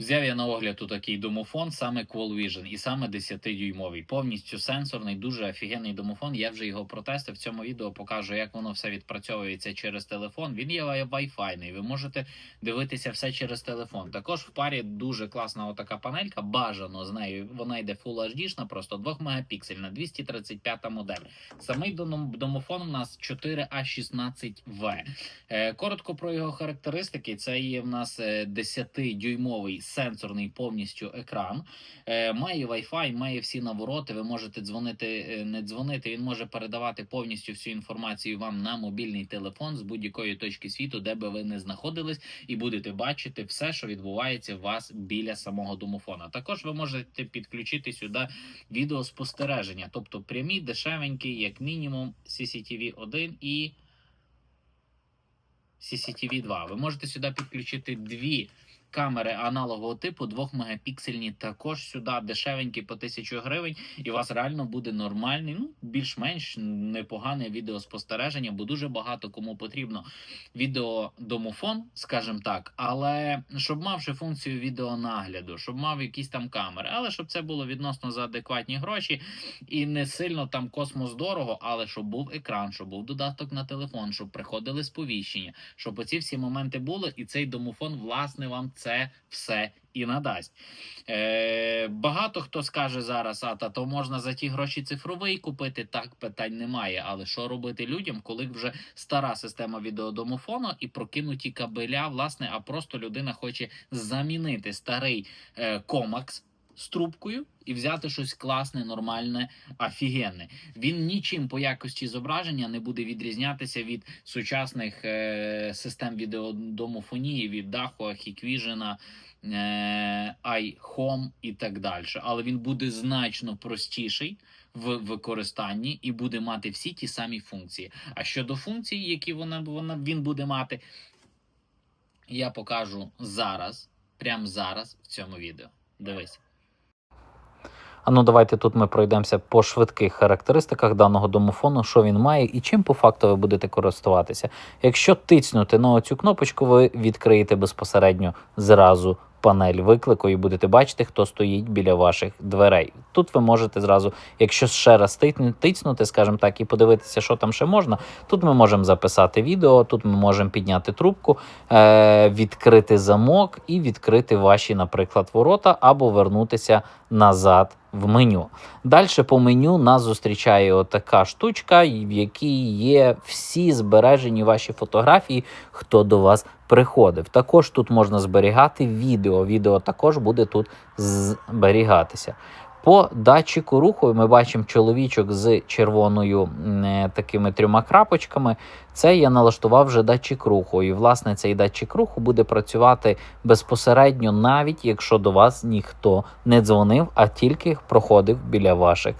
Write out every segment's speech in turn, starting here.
Взяв я на огляд у такий домофон, саме Qual Vision, і саме 10-дюймовий. Повністю сенсорний, дуже офігенний домофон. Я вже його протестив. В цьому відео покажу, як воно все відпрацьовується через телефон. Він є Wi-Fi, ви можете дивитися все через телефон. Також в парі дуже класна отака панелька. Бажано з нею. Вона йде Full HD, просто 2 мегапіксельна, 235 модель. Самий домофон у нас 4А16В. Е, Коротко про його характеристики. Це є в нас е, 10-дюймовий сенсорний повністю екран. Е, Має Wi-Fi, має всі навороти. Ви можете дзвонити, е, не дзвонити. Він може передавати повністю всю інформацію вам на мобільний телефон з будь-якої точки світу, де би ви не знаходились, і будете бачити все, що відбувається у вас біля самого домофона. Також ви можете підключити сюди відеоспостереження, тобто прямі, дешевенькі, як мінімум, CCTV 1 і CCTV 2. Ви можете сюди підключити дві камери аналогового типу 2 мегапіксельні, також сюди дешевенькі по 1000 гривень, і у вас реально буде нормальний, ну більш-менш непогане відеоспостереження, бо дуже багато кому потрібно відеодомофон, скажімо так, але щоб мав ще функцію відеонагляду, щоб мав якісь там камери, але щоб це було відносно за адекватні гроші і не сильно там космос дорого, але щоб був екран, щоб був додаток на телефон, щоб приходили сповіщення, щоб оці всі моменти були, і цей домофон, власне, вам це все і надасть. Е, багато хто скаже зараз, а та то можна за ті гроші цифровий купити. Так питань немає. Але що робити людям, коли вже стара система відеодомофону і прокинуті кабеля, власне, а просто людина хоче замінити старий е, комакс. З трубкою і взяти щось класне, нормальне, офігенне. Він нічим по якості зображення не буде відрізнятися від сучасних е, систем відеодомофонії, від Daho, Hikvision, е, iHome і так далі. Але він буде значно простіший в використанні і буде мати всі ті самі функції. А щодо функцій, які вона, вона він буде мати, я покажу зараз, прямо зараз в цьому відео. Дивись. А ну давайте тут ми пройдемося по швидких характеристиках даного домофону, що він має і чим по факту ви будете користуватися. Якщо тицнути на оцю кнопочку, ви відкриєте безпосередньо зразу панель виклику і будете бачити, хто стоїть біля ваших дверей. Тут ви можете зразу, якщо ще раз тицнути, скажімо так, і подивитися, що там ще можна. Тут ми можемо записати відео, тут ми можемо підняти трубку, е- відкрити замок і відкрити ваші, наприклад, ворота або вернутися назад в меню. Далі по меню нас зустрічає отака штучка, в якій є всі збережені ваші фотографії, хто до вас приходив. Також тут можна зберігати відео. Відео також буде тут зберігатися. По датчику руху ми бачимо чоловічок з червоною е, такими трьома крапочками. Це я налаштував вже датчик руху. І, власне, цей датчик руху буде працювати безпосередньо, навіть якщо до вас ніхто не дзвонив, а тільки проходив біля ваших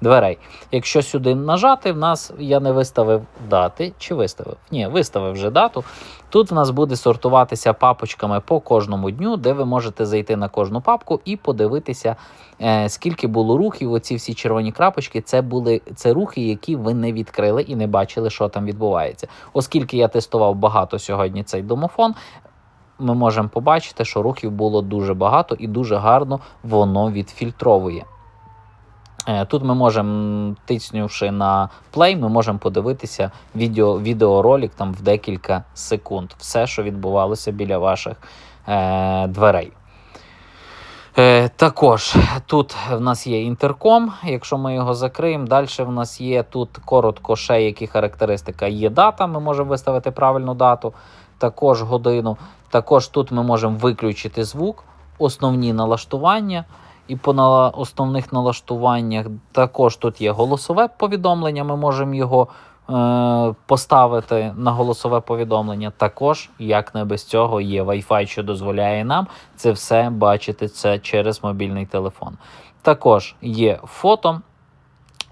дверей. Якщо сюди нажати, в нас я не виставив дати чи виставив? Ні, виставив вже дату. Тут в нас буде сортуватися папочками по кожному дню, де ви можете зайти на кожну папку і подивитися, е, скільки було рухів. Оці всі червоні крапочки це були це рухи, які ви не відкрили і не бачили, що там відбувається. Оскільки я тестував багато сьогодні цей домофон. Ми можемо побачити, що рухів було дуже багато і дуже гарно воно відфільтровує. Е, Тут ми можемо, тиснувши на play, ми можемо подивитися відео, відеоролик там в декілька секунд. Все, що відбувалося біля ваших е, дверей. Е, також тут в нас є інтерком, якщо ми його закриємо. Далі в нас є тут коротко ще які характеристика. Є дата, ми можемо виставити правильну дату, також годину. Також тут ми можемо виключити звук, основні налаштування. І по основних налаштуваннях також тут є голосове повідомлення. Ми можемо його поставити на голосове повідомлення. Також, як не без цього, є Wi-Fi, що дозволяє нам це все бачити це через мобільний телефон. Також є фото.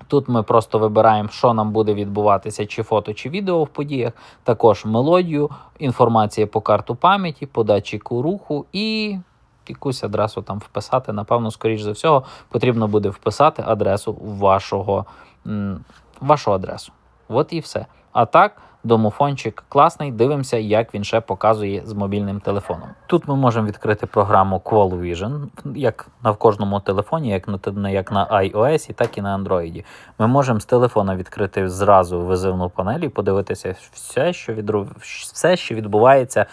Тут ми просто вибираємо, що нам буде відбуватися, чи фото, чи відео в подіях. Також мелодію, інформація по карту пам'яті, по датчику руху і якусь адресу там вписати. Напевно, скоріш за всього, потрібно буде вписати адресу вашого, вашу адресу. От і все. А так, домофончик класний. Дивимося, як він ще показує з мобільним телефоном. Тут ми можемо відкрити програму Qual Vision, як на в кожному телефоні, як на як на iOS, так і на Android. Ми можемо з телефона відкрити зразу визивну панель і подивитися все, що відру... все, що відбувається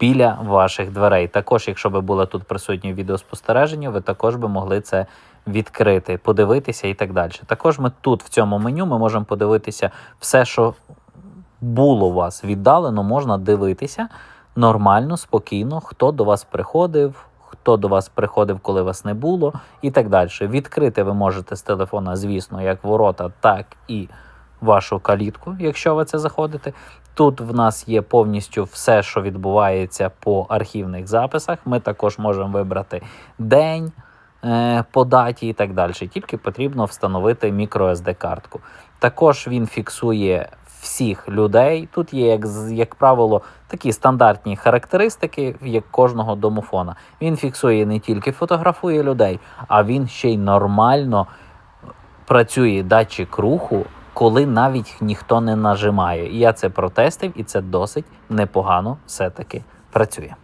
біля ваших дверей. Також, якщо би було тут присутнє відеоспостереження, ви також би могли це відкрити, подивитися і так далі. Також ми тут в цьому меню ми можемо подивитися все, що було у вас віддалено, можна дивитися нормально, спокійно, хто до вас приходив. Хто до вас приходив, коли вас не було, і так далі. Відкрити ви можете з телефона, звісно, як ворота, так і вашу калітку, якщо ви це заходите. Тут в нас є повністю все, що відбувається по архівних записах. Ми також можемо вибрати день по даті і так далі. Тільки потрібно встановити microSD картку. Також він фіксує всіх людей. Тут є, як, як правило, такі стандартні характеристики, як кожного домофона. Він фіксує не тільки фотографує людей, а він ще й нормально працює датчик руху, коли навіть ніхто не нажимає. Я це протестив, і це досить непогано все-таки працює.